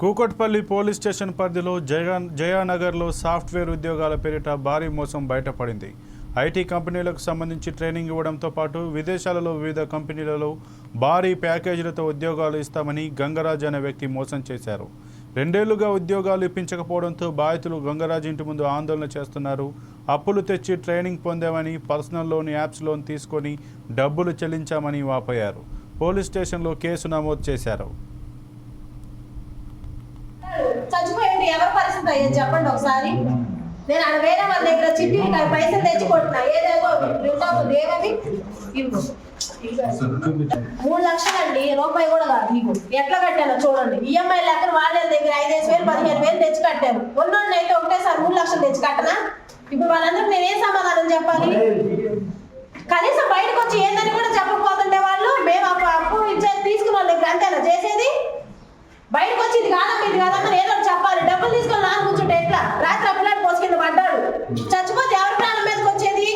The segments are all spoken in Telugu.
కూకట్పల్లి పోలీస్ స్టేషన్ పరిధిలో జయా జయానగర్లో సాఫ్ట్వేర్ ఉద్యోగాల పేరిట భారీ మోసం బయటపడింది. ఐటీ కంపెనీలకు సంబంధించి ట్రైనింగ్ ఇవ్వడంతో పాటు విదేశాలలో వివిధ కంపెనీలలో భారీ ప్యాకేజీలతో ఉద్యోగాలు ఇస్తామని గంగరాజ్ అనే వ్యక్తి మోసం చేశారు. రెండేళ్ళుగా ఉద్యోగాలు ఇప్పించకపోవడంతో బాధితులు గంగరాజ్ ఇంటి ముందు ఆందోళన చేస్తున్నారు. అప్పులు తెచ్చి ట్రైనింగ్ పొందామని పర్సనల్ లోన్ యాప్స్ లోన్ తీసుకొని డబ్బులు చెల్లించామని వాపోయారు. పోలీస్ స్టేషన్లో కేసు నమోదు చేశారు. ఎవరి పరిస్థితి చెప్పండి ఒకసారి. నేను ఆడ వేరే వాళ్ళ దగ్గర చిట్టి పైసలు తెచ్చుకుంటున్నా. ఏదేదో ఉంటాము ఏమవి ఇదిగో. మూడు లక్షలండి రూపాయి కూడా కాదు మీకు ఎట్లా కట్టాలో చూడండి. ఈఎంఐ లెక్కన వాళ్ళ దగ్గర ఐదేసి వేలు పదిహేను వేలు తెచ్చి కట్టారు. ఉన్నోడిని అయితే ఒకటేసారి మూడు లక్షలు తెచ్చి కట్టనా? ఇప్పుడు వాళ్ళందరికీ నేను సమాధానం చెప్పాలి కనీసం బయటకు వచ్చి ఏందని కూడా చెప్పకపోతుంటే వాళ్ళు మేము అప్పు అప్పు ఇచ్చేది తీసుకున్న వాళ్ళ దగ్గర అంతేనా చేసేది బయటకు వచ్చి ఇది కాదమ్మా ఇది కాదమ్మా ఏదో ఒకటి చెప్పాలి డబ్బులు తీసుకొని నాన్న కూర్చుంటే ఎట్లా రాత్రి అప్పులాడు పోసి కింద పడ్డాడు చచ్చిపోతే ఎవరి ప్రాణం మీదకి వచ్చేది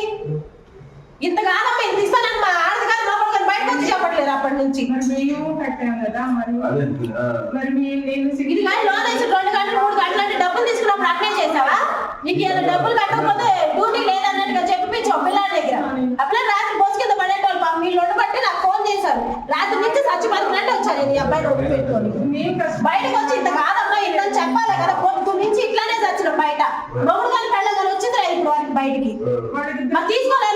ఇంత కాదమ్మా ఇంత ఇస్తానని మా ఆడది కాదు లోపల కానీ బయటకు వచ్చి చెప్పట్లేదు అప్పటి నుంచి మరి మేము కట్టాం కదా మరి. మరి మీ- నేను ఇది కానీ లోన్ రెండు గంటలు మూడు గంటలు అంటే డబ్బులు తీసుకున్నప్పుడు అట్లే చేసావా? నీకు ఏదైనా డబ్బులు కట్టకపోతే డ్యూటీ లేదన్నట్టుగా చెప్పిపించావు పిల్లాడి దగ్గర. అప్పుడే రాత్రి పోసి కింద పడేటోళ్ళు పాపం వీళ్ళు ఉండబట్టి నాకు ఫోన్ చేశారు. రాత్రి నుంచి చచ్చి బతికినట్టు వచ్చాను నేను ఈ అబ్బాయిని ఒప్పు పెట్టుకొని. మేము కష్టం బయటకు వచ్చి ఇంత కాదమ్మా ఇంత చెప్పాలి కదా. పొద్దు నుంచి ఇట్లానే చచ్చిన బయట. మొగుడు కానీ పెళ్ళ కానీ వచ్చింది ఇప్పుడు వారికి బయటికి. మరి తీసుకోలేని